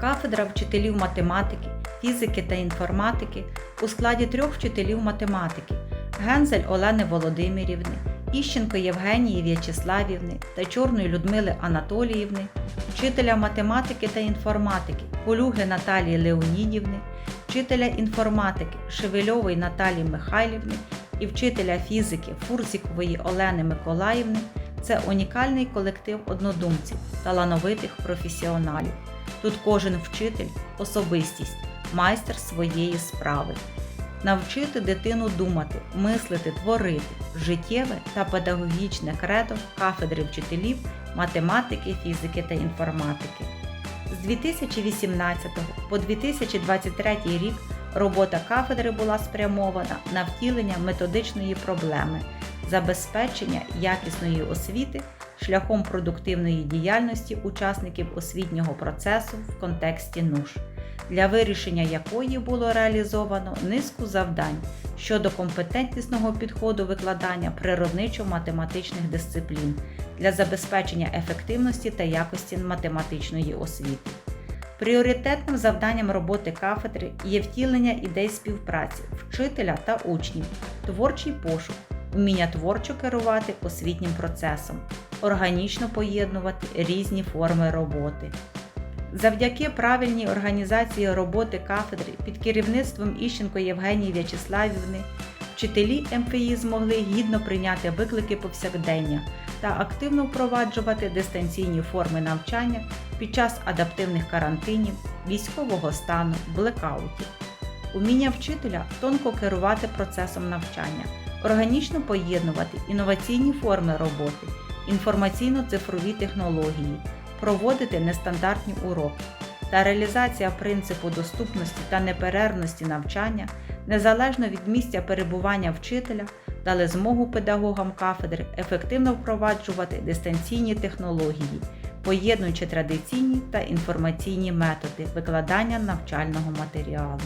Кафедра вчителів математики, фізики та інформатики у складі трьох вчителів математики Гензель Олени Володимирівни, Іщенко Євгенії В'ячеславівни та Чорної Людмили Анатоліївни, вчителя математики та інформатики Полюги Наталії Леонідівни, вчителя інформатики Шевельової Наталії Михайлівни і вчителя фізики Фурзікової Олени Миколаївни це унікальний колектив однодумців, талановитих професіоналів. Тут кожен вчитель особистість, майстер своєї справи. Навчити дитину думати, мислити, творити життєве та педагогічне кредо кафедри вчителів математики, фізики та інформатики. З 2018 по 2023 рік робота кафедри була спрямована на втілення методичної проблеми забезпечення якісної освіти шляхом продуктивної діяльності учасників освітнього процесу в контексті НУШ, для вирішення якої було реалізовано низку завдань щодо компетентнісного підходу викладання природничо-математичних дисциплін для забезпечення ефективності та якості математичної освіти. Пріоритетним завданням роботи кафедри є втілення ідей співпраці вчителя та учнів, творчий пошук, вміння творчо керувати освітнім процесом, органічно поєднувати різні форми роботи. Завдяки правильній організації роботи кафедри під керівництвом Іщенко Євгенії В'ячеславівни вчителі МФІ змогли гідно прийняти виклики повсякдення та активно впроваджувати дистанційні форми навчання під час адаптивних карантинів, військового стану, блекаутів. Уміння вчителя тонко керувати процесом навчання, органічно поєднувати інноваційні форми роботи, інформаційно-цифрові технології, проводити нестандартні уроки та реалізація принципу доступності та неперервності навчання незалежно від місця перебування вчителя дали змогу педагогам кафедри ефективно впроваджувати дистанційні технології, поєднуючи традиційні та інформаційні методи викладання навчального матеріалу.